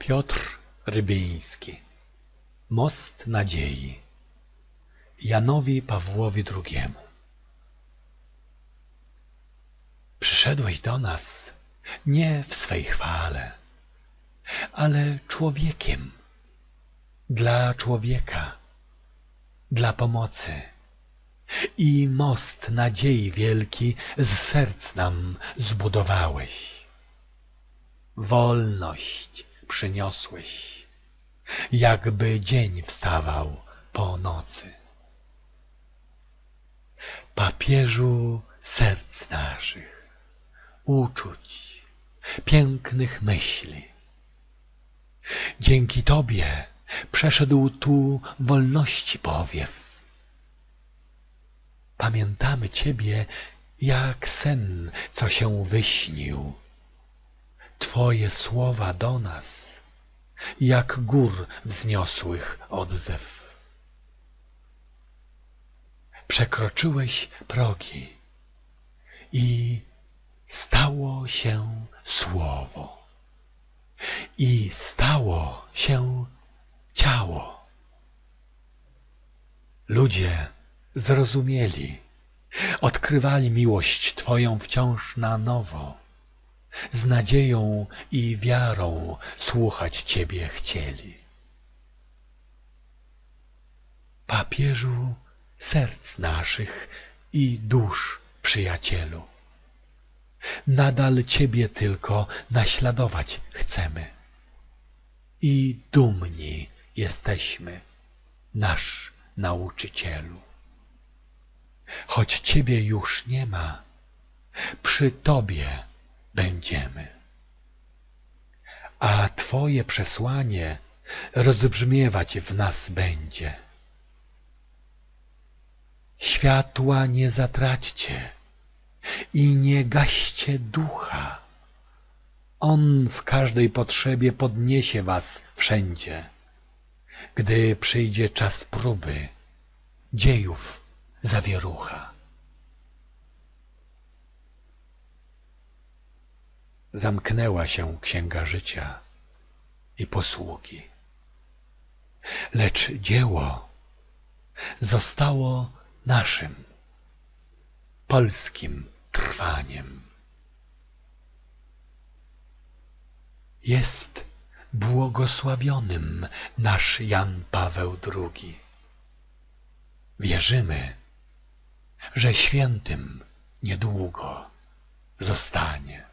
Piotr Rybiński Most nadziei Janowi Pawłowi II Przyszedłeś do nas nie w swej chwale, ale człowiekiem, dla człowieka, dla pomocy. I most nadziei wielki z serc nam zbudowałeś. Wolność przyniosłeś, jakby dzień wstawał po nocy. Papieżu serc naszych, uczuć, pięknych myśli. Dzięki Tobie przeszedł tu wolności powiew. Pamiętamy Ciebie jak sen, co się wyśnił. Twoje słowa do nas, jak gór wzniosłych odzew. Przekroczyłeś progi i stało się słowo. I stało się ciało. Ludzie zrozumieli, odkrywali miłość Twoją wciąż na nowo. Z nadzieją i wiarą słuchać Ciebie chcieli. Papieżu serc naszych i dusz przyjacielu. Nadal Ciebie tylko naśladować chcemy. I dumni jesteśmy, nasz nauczycielu. Choć Ciebie już nie ma, przy Tobie będziemy. A Twoje przesłanie rozbrzmiewać w nas będzie. Światła nie zatraćcie i nie gaście ducha. On w każdej potrzebie podniesie was wszędzie, gdy przyjdzie czas próby, dziejów zawierucha. Zamknęła się księga życia i posługi, lecz dzieło zostało naszym, polskim trwaniem. Jest błogosławionym nasz Jan Paweł II. Wierzymy, że świętym niedługo zostanie.